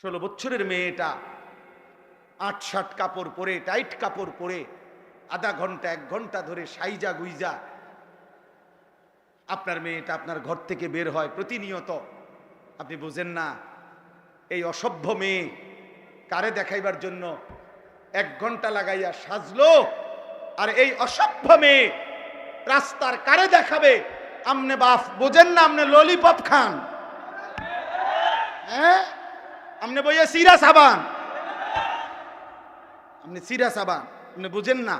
ষোলো বছরের মেয়েটা, আট শার্ট কাপড় পরে, টাইট কাপড় পরে, আধা ঘণ্টা, এক ঘণ্টা ধরে সাইজা গুইজা। আপনার মেয়েটা আপনার ঘর থেকে বের হয় প্রতিনিয়ত। আপনি বোঝেন না, এই অসভ্য মেয়ে কারে দেখাইবার জন্য এক ঘণ্টা লাগাইয়া সাজলো? আর এই অসভ্য মেয়ে রাস্তার কারে দেখাবে? আমনে বাপ, বোঝেন না, আমনে ললিপপ খান। হ্যাঁ? আমনে বইয়া সিরা সাবান। আপনি সিরা সাবান আপনি বুঝেন না।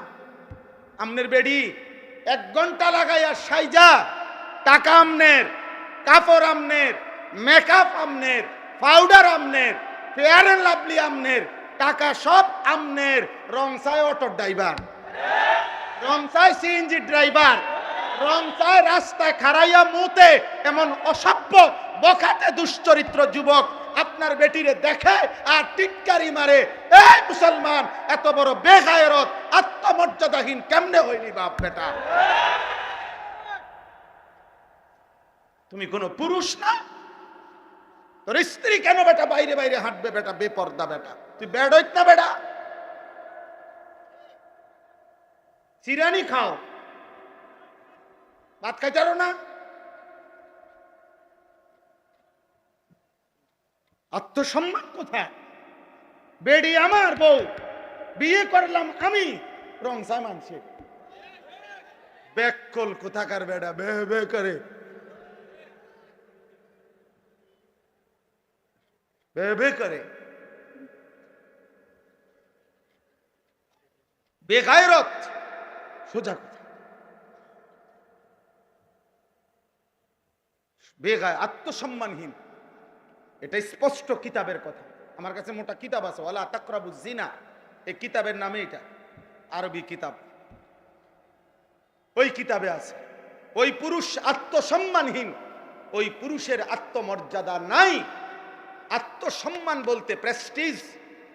আমনের বেডি এক ঘণ্টা লাগাইয়া সাইজা, টাকা আমনের, কাপড় আমনের মেকআপ আমনের পাউডার আমনের ফেয়ার অ্যান্ড লাভলি আমনের, টাকা সব আমনের, রংসায় অটো ড্রাইভার রংসায় সিএনজি ড্রাইভার রংসায় রাস্তায় খারাইয়া মুতে এমন অসভ্য বখাতে দুশ্চরিত্র যুবক আপনার বেটিরে দেখে আর টিটকারি মারে। এই মুসলমান, এত বড় বেগায়রত, আত্মমর্যাদাহীন কেমনে হইনি বাপ বেটা? তুমি কোনো পুরুষ না? তোর স্ত্রী কেন বেটা বাইরে বাইরে হাঁটবে বেটা? বেপর্দা বেটা। তুই বেড হইত না বেটা? চিরানি খাও। ভাত খাইতারো না? আত্মসম্মান কোথায়? বেডি আমার বউ, বিয়ে করলাম আমি। রং রংসায় মানছে। ব্যাককল কোথাকার বেডা, বে বে করে। করে। বেগায়রত। সোজা কথা। বেগায়, আত্মসম্মানহীন। এটা স্পষ্ট কিতাবের কথা। আমার কাছে মোটা কিতাব আছে, ওয়ালা তাকরাবু জিনা এই কিতাবের নামে এটা, আরবি কিতাব। ওই কিতাবে আছে, ওই পুরুষ আত্মসম্মানহীন, ওই পুরুষের আত্মমর্যাদা নাই, আত্মসম্মান বলতে প্রেস্টিজ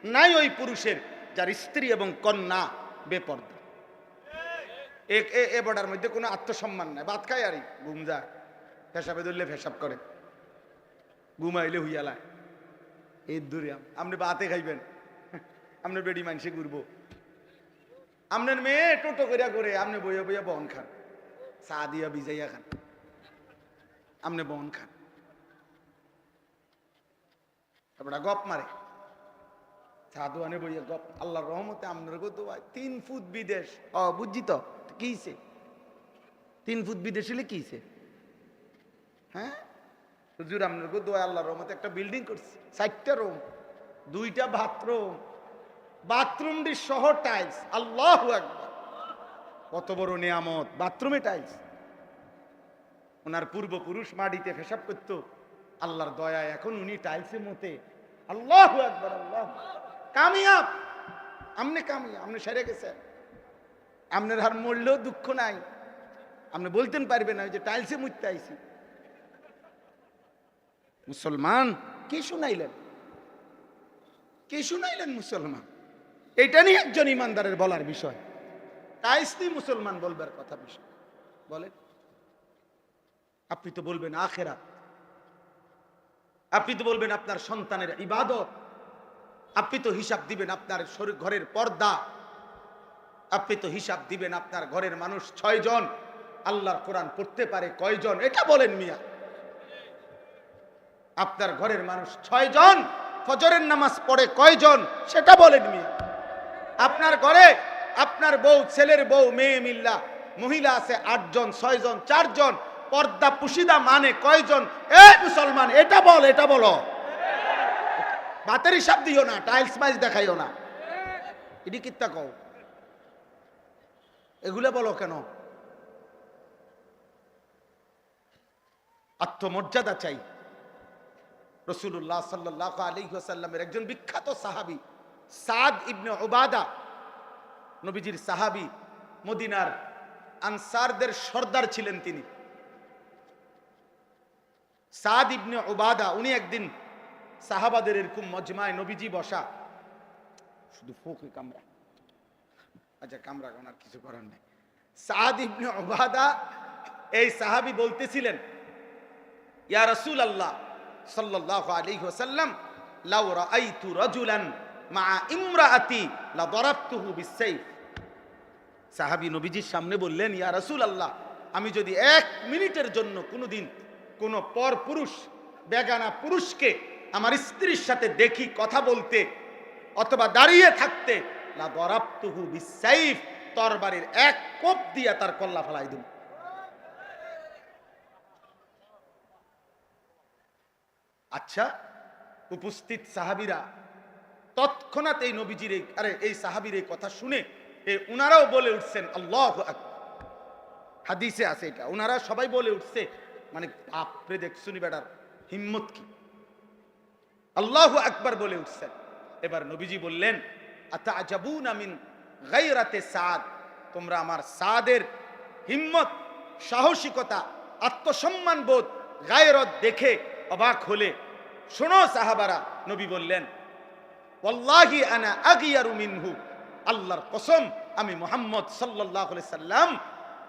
নাই ওই পুরুষের, যার স্ত্রী এবং কন্যা বেপর্দা। এ- বর্ডার মধ্যে কোনো আত্মসম্মান নাই। ভাত খায় আরই, ঘুম যায় ফেসাবে ধরলে ফেসাব করে। ঘুমাইলে হুইয়ালায় এই দূরে আপনি বাতে খাইবেন। আপনি বেডি মানসে ঘুরবো। আপনার মেয়ে টোটো করিয়া করে আপনি বইয়া বইয়া বন খান। চা দিয়া ভিজাইয়া খান। আপনি বন খান। তারপরে গপ মারে। সাধু আনে বইয়া গপ। আল্লাহর রহমতে আপনার দোয়া তিন ফুট বিদেশ। ও বুঝছি তো কিছে তিন ফুট বিদেশ হলে কিছে হ্যাঁ? হুজুর আপনার দোয়া আল্লাহর রহমতে একটা বিল্ডিং করছি, চারটা রুম দুইটা বাথরুম বাথরুমটি সহ টাইলস আল্লাহ একবার কত বড় নিয়ামত বাথরুমে টাইলস ওনার পূর্বপুরুষ মাটিতে ফেসাব করত, আল্লাহর দয়া এখন উনি টাইলসের মতে আল্লাহ একবার আল্লাহ কামিয়াব! আমনে কামিয়া আপনি সেরে গেছেন আপনার আর মরলেও দুঃখ নাই। আপনি বলতেন পারবেন না যে টাইলসে মুততে আইছি। মুসলমান? কে শুনাইলেন? কে শুনাইলেন মুসলমান? এটা নিয়ে একজন ইমানদারের বলার বিষয়। কাইস্তি মুসলমান বলবার কথা বিষয়। বলেন। আপনি তো বলবেন আখেরাত। আপনি তো বলবেন আপনার সন্তানের ইবাদত। আপনি তো হিসাব দিবেন আপনার ঘরের পর্দা। আপনি তো হিসাব দিবেন আপনার ঘরের মানুষ ছয় জন আল্লাহর কোরআন পড়তে পারে কয়জন? এটা বলেন মিয়া। আপনার ঘরের মানুষ ছয় জন ফজরের নামাজ পড়ে কয়জন, সেটা বলেন মিয়া। আপনার ঘরে আপনার বউ, ছেলের বউ, মেয়ে মিল্লা, মহিলা আছে আটজন, ছয়জন, চারজন, পর্দা পুশিদা মানে কয়জন? এ মুসলমান, এটা বল, এটা বলো। ভাতের হিসাব দিও না, টাইলস মাইজ দেখাইও না। এটি কিত্তা কও? এগুলো বলো কেন? আত্মমর্যাদা চাই। রসুল্লাহ সাল্লাহ আলী সাল্লামের একজন বিখ্যাত সাহাবি, সাদ ইবনে ওবাদা নবীজির সাহাবি, মদিনার আনসারদের সর্দার ছিলেন তিনি। সাদ ইবনে ওবাদা উনি একদিন সাহাবাদের এরকম মজমায় নবীজি বসা, শুধু ফোকে কামরা আচ্ছা কামরা ওনার কিছু করার নেই। সাদ ইবনে ওবাদা এই সাহাবি বলতেছিলেন, ইয়া রসুল আল্লাহ সাল্লাহ আলী ওসাল্লাম লাউ রাআইতু রাজুলান মা বিসাইফ নবীজির সামনে বললেন, ইয়া রাসূলুল্লাহ, আমি যদি এক মিনিটের জন্য কোনোদিন কোনো পর পুরুষ, বেগানা পুরুষকে আমার স্ত্রীর সাথে দেখি, কথা বলতে অথবা দাঁড়িয়ে থাকতে লা বিসাইফ তরবারির এক কোপ দিয়া তার কল্লা ফেলাই দিন আচ্ছা উপস্থিত সাহাবিরা তৎক্ষণাৎ এই নবীজির এই আরে, এই সাহাবীর এই কথা শুনে এই উনারাও বলে উঠছেন, আল্লাহ হাদিসে আছে এটা। উনারা সবাই বলে উঠছে মানে বাপরে দেখছুনি বেটার, হিম্মত কি? আল্লাহ আকবার বলে উঠছেন। এবার নবীজি বললেন আতা আজাবুন আমিন গাইরাতে সাদ? তোমরা আমার সাদের হিম্মত, সাহসিকতা, আত্মসম্মান বোধ, গায়রত দেখে অবাক হলে শোনো সাহাবারা, নবী বললেন, ওয়াল্লাহি আনা আগিয়ারু মিনহু। আল্লাহর কসম, আমি মোহাম্মদ আলাইহি সাল্লাম,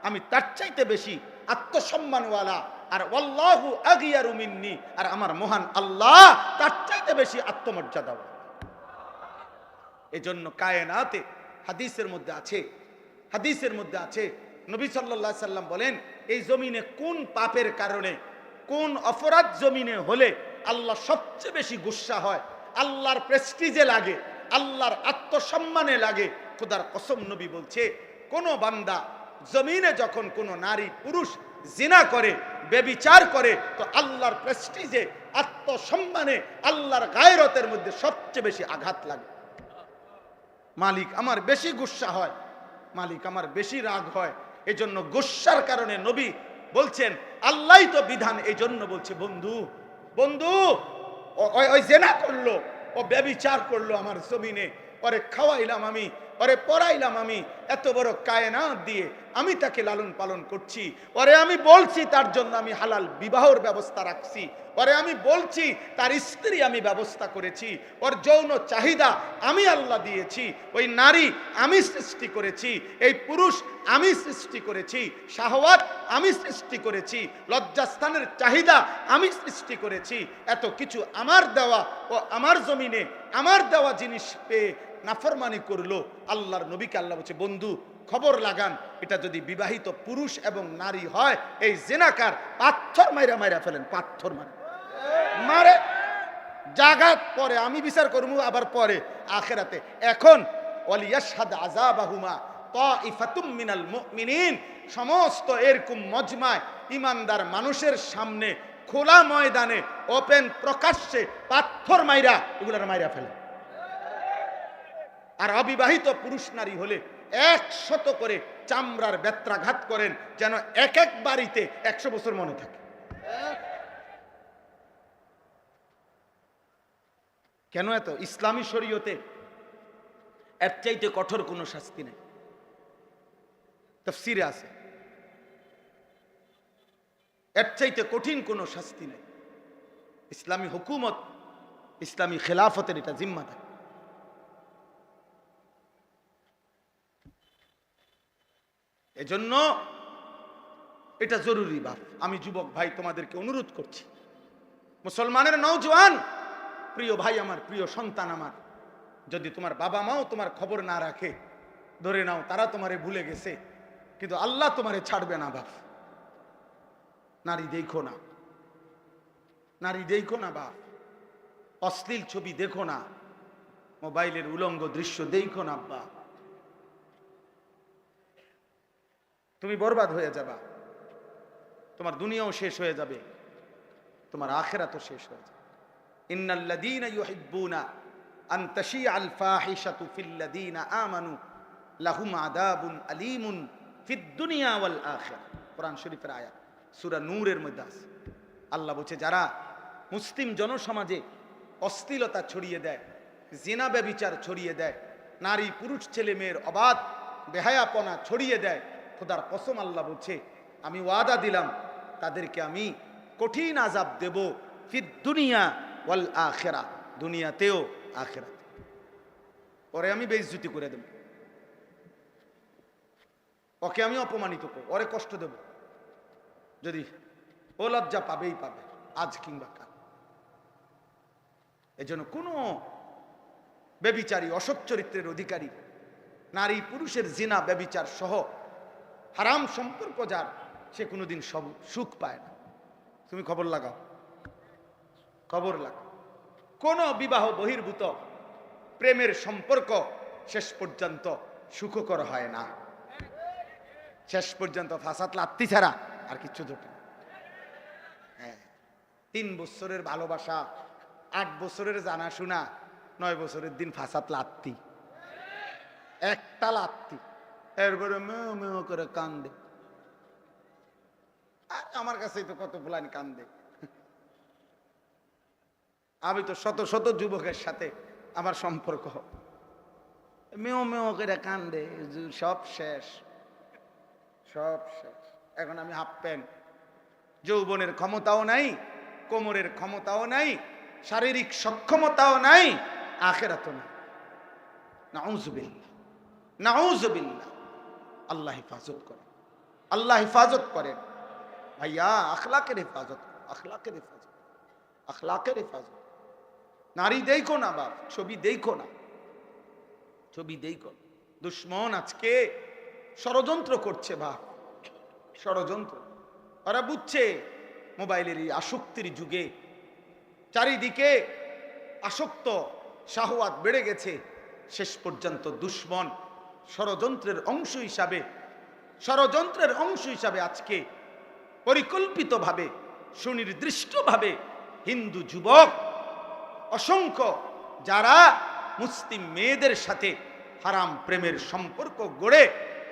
আমি তার চাইতে বেশি আত্মসম্মানওয়ালা, আর ওয়াল্লাহু আগিয়ারু মিন্নি, আর আমার মহান আল্লাহ তার চাইতে বেশি আত্মমর্যাদা এজন্য কায়নাতে হাদিসের মধ্যে আছে, হাদিসের মধ্যে আছে, নবী আলাইহি সাল্লাম বলেন, এই জমিনে কোন পাপের কারণে, কোন অপরাধ জমিনে হলে আল্লাহ সবচেয়ে বেশি গুসা হয়। আল্লাহর প্রেস্টিজে লাগে, আল্লাহর আত্মসম্মানে লাগে। খোদার কসম নবী বলছে, কোন বান্দা জমিনে যখন কোন নারী পুরুষ জিনা করে, বেবিচার করে, তো আল্লাহর প্রেস্টিজে আত্মসম্মানে আল্লাহর গায়রতের মধ্যে সবচেয়ে বেশি আঘাত লাগে। মালিক আমার বেশি গুসা হয়, মালিক আমার বেশি রাগ হয়। এজন্য গুসার কারণে নবী বলছেন আল্লাহ তো বিধান। এই জন্য বলছে, বন্ধু বন্ধু ওই জেনা করল ও ব্যবিচার করল আমার জমিনে। পরে খাওয়াইলাম আমি। ওরে পড়াইলাম আমি এত বড় কায়নাত দিয়ে আমি তাকে লালন পালন করছি। ওরে আমি বলছি তার জন্য আমি হালাল বিবাহর ব্যবস্থা রাখছি। ওরে আমি বলছি তার স্ত্রী আমি ব্যবস্থা করেছি। ওর যৌন চাহিদা আমি আল্লাহ দিয়েছি। ওই নারী আমি সৃষ্টি করেছি। এই পুরুষ আমি সৃষ্টি করেছি। শাহওয়াত আমি সৃষ্টি করেছি। লজ্জাস্থানের চাহিদা আমি সৃষ্টি করেছি। এত কিছু আমার দেওয়া ও আমার জমিনে আমার দেওয়া জিনিস পেয়ে নাফরমানি করল, আল্লাহর নবীকে আল্লাহ বলছে, বন্ধু, খবর লাগান, এটা যদি বিবাহিত পুরুষ এবং নারী হয়, এই জেনাকার পাথর মাইরা মাইরা ফেলেন, পাথর মারে। মারে। জাগাত পরে আমি বিচার করব, আবার পরে, আখেরাতে। এখন, ওয়ালিয়াশহাদ আযাবাহুমা তাইফাতুম মিনাল সমস্ত এরকম মজমায় ইমানদার মানুষের সামনে খোলা ময়দানে, ওপেন প্রকাশ্যে পাথর মাইরা, এগুলার মাইরা ফেলে। আর অবিবাহিত পুরুষ নারী হলে একশত করে চামড়ার বেত্রাঘাত করেন যেন এক এক বাড়িতে একশো বছর মনে থাকে। কেন এত? ইসলামী শরীয়তে এর চাইতে কঠোর কোনো শাস্তি নেই। তফসিরে আছে। এর চাইতে কঠিন কোনো শাস্তি নেই। ইসলামী হুকুমত, ইসলামী খেলাফতের এটা জিম্মা থাকে এজন্য এটা জরুরি বাপ। আমি যুবক ভাই তোমাদেরকে অনুরোধ করছি। মুসলমানের নৌজওয়ান প্রিয় ভাই আমার, প্রিয় সন্তান আমার, যদি তোমার বাবা মাও তোমার খবর না রাখে, ধরে নাও তারা তোমারে ভুলে গেছে, কিন্তু আল্লাহ তোমারে ছাড়বে না বাপ। নারী দেখো না। নারী দেখো না বাপ। অশ্লীল ছবি দেখো না। মোবাইলের উলঙ্গ দৃশ্য দেখো না আব্বা তুমি বরবাদ হয়ে যাবা। তোমার দুনিয়াও শেষ হয়ে যাবে। তোমার আখেরা তো শেষ হয়ে যাবে। আন ফাহিশাতু ফিল্লাযীনা আমানু লাহুম আযাবুন আলীমুন দুনিয়া কোরআন শরীফের আয়াত, সূরা নূরের মধ্যে আছে। আল্লাহ বলছে, যারা মুসলিম জনসমাজে অশ্লীলতা ছড়িয়ে দেয়, জিনা ব্যবিচার ছড়িয়ে দেয়, নারী, পুরুষ, ছেলে, মেয়ের অবাধ, বেহায়াপনা ছড়িয়ে দেয় খোদার কসম আল্লাহ বলছে, আমি ওয়াদা দিলাম, তাদেরকে আমি কঠিন আজাব দেব ফিদ দুনিয়া ওয়াল আখেরা, দুনিয়াতেও আখেরা পরে আমি বেইজ্জতি করে দেব। ওকে আমি অপমানিত করব, ওরে কষ্ট দেব। যদি ও লজ্জা পাবেই পাবে, আজ কিংবা কাল। এজন্য কোনো বেবিচারী, অসৎ চরিত্রের অধিকারী, নারী, পুরুষের জিনা, ব্যবিচার সহ হারাম সম্পর্ক যার, সে কোনোদিন সব সুখ পায় না। তুমি খবর লাগাও। খবর লাগাও। কোন বিবাহ বহির্ভূত প্রেমের সম্পর্ক শেষ পর্যন্ত সুখকর হয় না। শেষ পর্যন্ত ফাঁসাত লাত্তি ছাড়া আর কিচ্ছু না। হ্যাঁ তিন বছরের ভালোবাসা, আট বছরের জানাশোনা, নয় বছরের দিন ফাঁসাত লাত্তি। একটা লাত্তি। এরপরে মেও মেও করে কান্দে। আর আমার কাছে তো কত ফুলানি কান্দে। আমি তো শত শত যুবকের সাথে আমার সম্পর্ক। মেও মেও করে কান্দে সব শেষ। সব শেষ। এখন আমি হাফ প্যান্ট যৌবনের ক্ষমতাও নাই, কোমরের ক্ষমতাও নাই, শারীরিক সক্ষমতাও নাই, আখেরাতও নাই। নাউজুবিল্লাহ। নাউজুবিল্লাহ। আল্লাহ হেফাজত করে আল্লাহ হেফাজত করেন। ভাইয়া, আখলাকের হেফাজত আখলাকের হেফাজত আখলাকের হেফাজত। নারী দেখো না বাপ, ছবি দেখো না। ছবি দেখো। দুশ্মন আজকে ষড়যন্ত্র করছে বাপ, ষড়যন্ত্র। ওরা বুঝছে মোবাইলের এই আসক্তির যুগে চারিদিকে আসক্ত, শাহওয়াত বেড়ে গেছে, শেষ পর্যন্ত দুশ্মন। ষড়যন্ত্রের অংশ হিসাবে, ষড়যন্ত্রের অংশ হিসাবে আজকে পরিকল্পিতভাবে, সুনির্দিষ্টভাবে হিন্দু যুবক, অসংখ্য যারা মুসলিম মেয়েদের সাথে হারাম প্রেমের সম্পর্ক গড়ে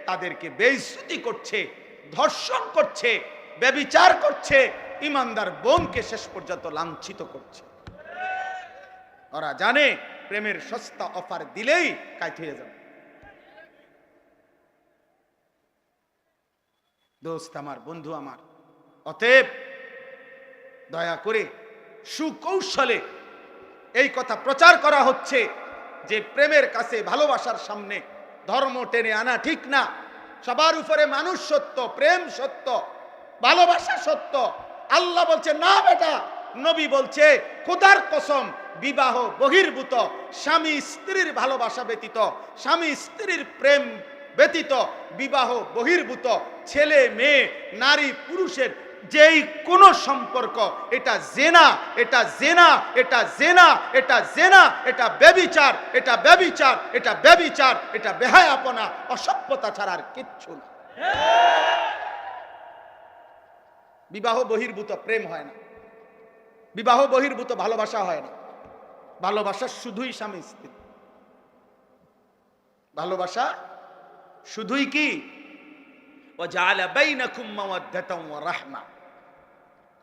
তাদেরকে বেইজ্জতি করছে, ধর্ষণ করছে, ব্যবিচার করছে, ইমানদার বোনকে শেষ পর্যন্ত লাঞ্ছিত করছে। ওরা জানে প্রেমের সস্তা অফার দিলেই কাইট হয়ে যাবে। দোস্ত আমার, বন্ধু আমার। অতএব দয়া করে সুকৌশলে এই কথা প্রচার করা হচ্ছে যে প্রেমের কাছে ভালোবাসার সামনে ধর্ম টেনে আনা ঠিক না। সবার উপরে মানুষ সত্য, প্রেম সত্য, ভালোবাসা সত্য। আল্লাহ বলছে, না বেটা। নবী বলছে, খোদার কসম, বিবাহ বহির্ভূত। স্বামী স্ত্রীর ভালোবাসা ব্যতীত, স্বামী স্ত্রীর প্রেম ব্যতীত বিবাহ বহির্ভূত ছেলে, মেয়ে, নারী, পুরুষের যেই কোন সম্পর্ক, এটা জেনা এটা জেনা এটা জেনা এটা জেনা, এটা ব্যবিচার এটা ব্যবিচার এটা ব্যবিচার, এটা বেহায়াপনা, অসভ্যতা ছাড়া আর কিচ্ছু না। বিবাহ বহির্ভূত প্রেম হয় না। বিবাহ বহির্ভূত ভালোবাসা হয় না। ভালোবাসা শুধুই স্বামী স্ত্রী। ভালোবাসা শুধুই কি?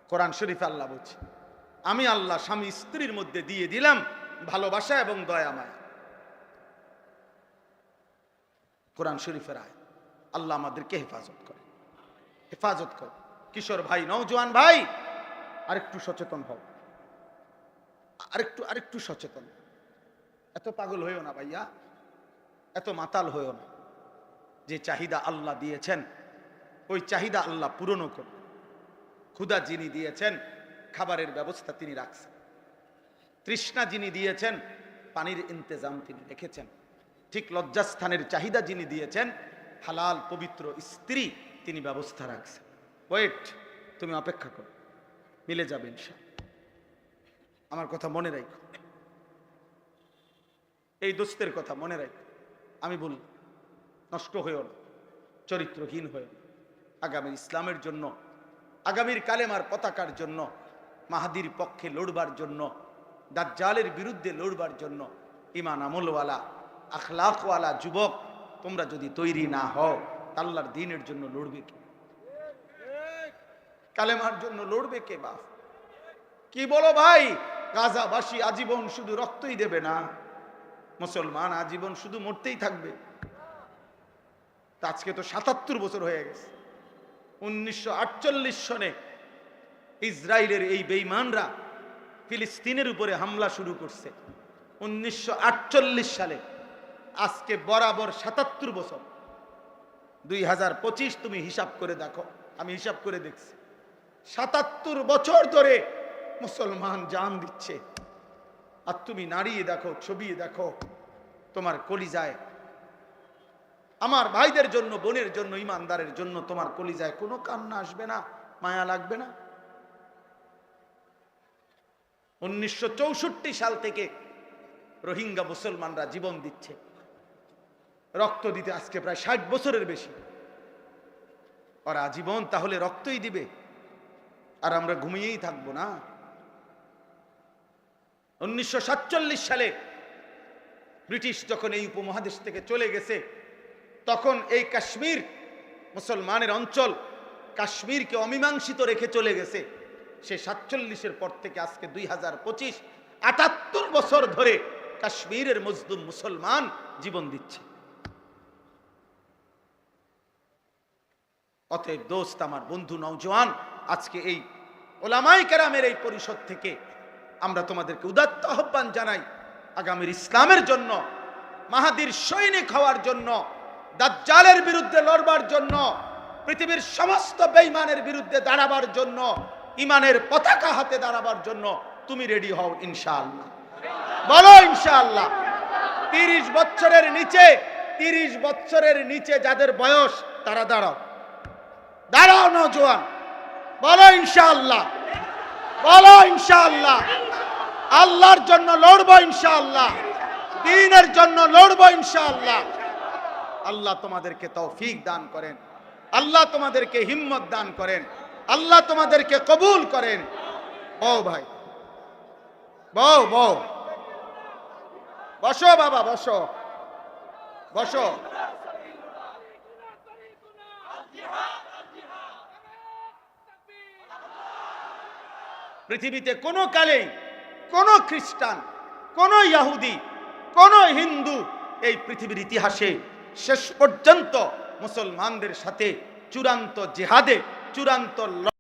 কোরআন শরীফ আল্লাহ বলছে, আমি আল্লাহ স্বামী স্ত্রীর মধ্যে দিয়ে দিলাম ভালোবাসা এবং দয়ামায় কোরআন শরীফের আয় আল্লাহ আমাদেরকে হেফাজত করে। হেফাজত কর। কিশোর ভাই, নওজোয়ান ভাই, আরেকটু সচেতন হও। আরেকটু আরেকটু সচেতন। এত পাগল হইও না ভাইয়া। এত মাতাল হইও না। যে চাহিদা আল্লাহ দিয়েছেন, ওই চাহিদা আল্লাহ পূরণও করবে। ক্ষুদা যিনি দিয়েছেন, খাবারের ব্যবস্থা তিনি রাখছেন। তৃষ্ণা যিনি দিয়েছেন, পানির ইন্তজাম তিনি রেখেছেন। ঠিক লজ্জাস্থানের চাহিদা যিনি দিয়েছেন, হালাল পবিত্র স্ত্রী তিনি ব্যবস্থা রাখছেন। ওয়েট, তুমি অপেক্ষা করো। মিলে যাবে ইনশাআল্লাহ। আমার কথা মনে রাখো। এই দোস্তের কথা মনে রাখো। আমি বলি নষ্ট হয়েও না, চরিত্রহীন হয়ে না। আগামী ইসলামের জন্য, আগামীর কালেমার পতাকার জন্য, মাহাদির পক্ষে লড়বার জন্য, দাজ্জালের বিরুদ্ধে লড়বার জন্য ইমান আমলওয়ালা আখলাকওয়ালা যুবক তোমরা যদি তৈরি না হও আল্লাহর দিনের জন্য লড়বে কে? কালেমার জন্য লড়বে কে বাপ? কি বলো ভাই, গাজাবাসী আজীবন শুধু রক্তই দেবে না, মুসলমান আজীবন শুধু মরতেই থাকবে। আজকে তো সাতাত্তর বছর হয়ে গেছে। উনিশশো আটচল্লিশ সনে ইসরায়েলের এই বেইমানরা ফিলিস্তিনের উপরে হামলা শুরু করছে। উনিশশো আটচল্লিশ সালে আজকে বরাবর সাতাত্তর বছর। দুই হাজার পঁচিশ তুমি হিসাব করে দেখো, আমি হিসাব করে দেখছি। সাতাত্তর বছর ধরে মুসলমান জান দিচ্ছে। আর তুমি নাড়িয়ে দেখো ছবি দেখো, তোমার কলিজায় আমার ভাইদের জন্য, বোনের জন্য, ইমানদারের জন্য তোমার কলিজায় কোনো কান্না আসবে না, মায়া লাগবে না? উনিশশো সাল থেকে রোহিঙ্গা মুসলমানরা জীবন দিচ্ছে। রক্ত দিতে আজকে প্রায় ষাট বছরের বেশি। ওরা আজীবন তাহলে রক্তই দিবে, আর আমরা ঘুমিয়েই থাকব না? উনিশশো সাতচল্লিশ সালে ব্রিটিশ যখন এই উপমহাদেশ থেকে চলে গেছে তখন এই কাশ্মীর, মুসলমানের অঞ্চল কাশ্মীরকে অমীমাংসিত রেখে চলে গেছে। সে সাতচল্লিশের পর থেকে আজকে দুই হাজার পঁচিশ, আটাত্তর বছর ধরে কাশ্মীরের মজদুম মুসলমান জীবন দিচ্ছে। অতএব দোস্ত, আমার বন্ধু নওজোয়ান, আজকে এই ওলামাই কেরামের এই পরিষদ থেকে আমরা তোমাদেরকে উদাত্ত আহ্বান জানাই। আগামীর ইসলামের জন্য, মাহাদির সৈনিক হওয়ার জন্য দাজ্জালের বিরুদ্ধে লড়বার জন্য, পৃথিবীর সমস্ত বেঈমানের বিরুদ্ধে দাঁড়াবার জন্য ইমানের পতাকা হাতে দাঁড়াবার জন্য তুমি রেডি হও ইনশাআল্লাহ। বলো ইনশাআল্লাহ, তিরিশ বছরের নিচে, তিরিশ বছরের নিচে যাদের বয়স, তারা দাঁড়াও। দাঁড়াও নজওয়ান বলো ইনশাআল্লাহ বলো ইনশাআল্লাহ, আল্লাহর জন্য লড়বো ইনশাআল্লাহ, দিনের জন্য লড়বো ইনশাআল্লাহ। আল্লাহ তোমাদেরকে তৌফিক দান করেন। আল্লাহ তোমাদেরকে হিম্মত দান করেন। আল্লাহ তোমাদেরকে কবুল করেন। বউ ভাই। বউ বউ। বসো বাবা, বসো। বসো। পৃথিবীতে কোনো কালেই, কোনো খ্রিস্টান, কোনো ইয়াহুদি, কোনো হিন্দু এই পৃথিবীর ইতিহাসে শেষ পর্যন্ত মুসলমানদের সাথে চূড়ান্ত জেহাদে চূড়ান্ত